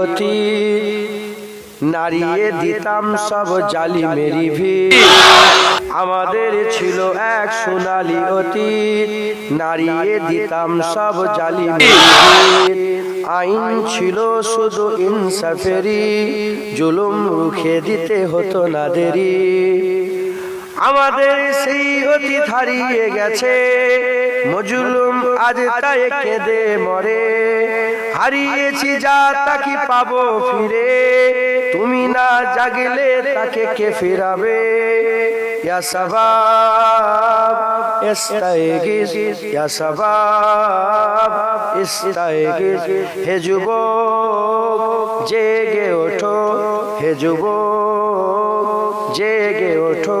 অতি নারিয়ে দিতাম সব জালি মেরি ভিড়। আমাদের ছিল এক সোনালি অতি নারিয়ে দিতাম সব জালি আইন ছিল শুধু ইনসাফেরি। জুলুম রুখে দিতে হতো না দেরি। আমাদের সেই অতি হারিয়ে গেছে। মজুলুম আজ তাই কেঁদে মরে। হারিয়েছি যা তাকে পাবো ফিরে। তুমি না জাগলে তাকে কে ফিরাবে? ইয়া সবাব ইস্তাইগিস ইয়া সবাব ইস্তাইগিস হে যুবক, জেগে ওঠো, হে যুবক, জেগে ওঠো।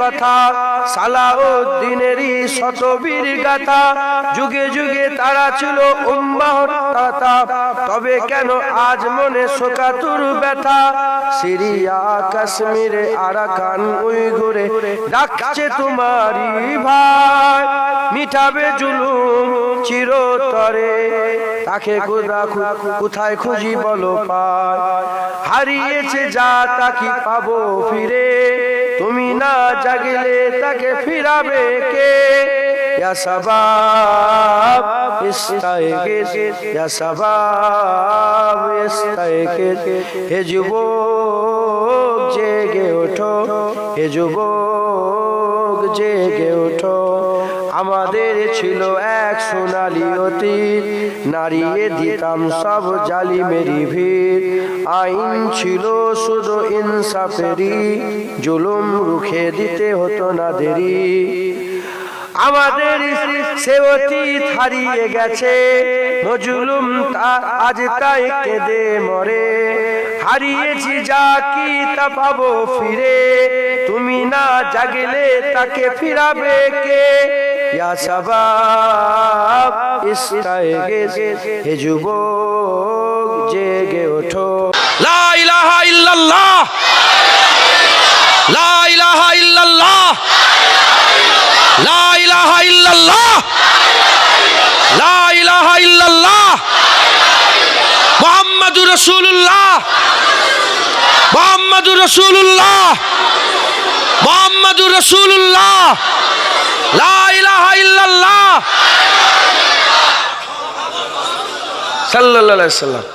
কথা, সালাউদ্দিনেরই শতবীর গাথা। যুগে যুগে তারা ছিল উম্মাহর তবে কেন আজ মনে শোকাতুর ব্যথা? সিরিয়া, কাশ্মীরে, আরাকান উইগুরে ডাকছে তোমারি ভাই। মিঠাবে জুলুম চিরতরে। তাকে কোথা কোথায় খুঁজি বলো পায় হারিয়েছে যা তাকে পাবো ফিরে? না জাগিলে তাকে ফিরাবে কে? সবাব হে যুব জেগে ওঠো, হে যুব জেগে ওঠো। আমাদের ছিল এক সোনালি অতীত নারিয়ে দিতাম সব ভিড়। আইন ছিল শুধু ইনসাফেরি জুলুম রুখে দিতে হতো না দেরি। আমাদের সে অতীত হারিয়ে গেছে। মজুলুম আজ তাই কেঁদে মরে। হারিয়েছি যা কি তা পাবো ফিরে। তুমি না জাগলে তাকে ফিরাবে কে? ইয়া ইস্তাইগিস হে যুবক, জেগে ওঠো। লা ইলাহা ইল্লাল্লাহ। লা ইলাহা ইল্লাল্লাহ। লা ইলাহা ইল্লাল্লাহ। লা ইলাহা ইল্লাল্লাহ। মুহাম্মাদুর রাসূলুল্লাহ। মুহাম্মাদুর রাসূলুল্লাহ। মুহাম্মাদুর রাসূলুল্লাহ। লা ইলাহা ইল্লাল্লাহ। আলাইহি সাল্লাম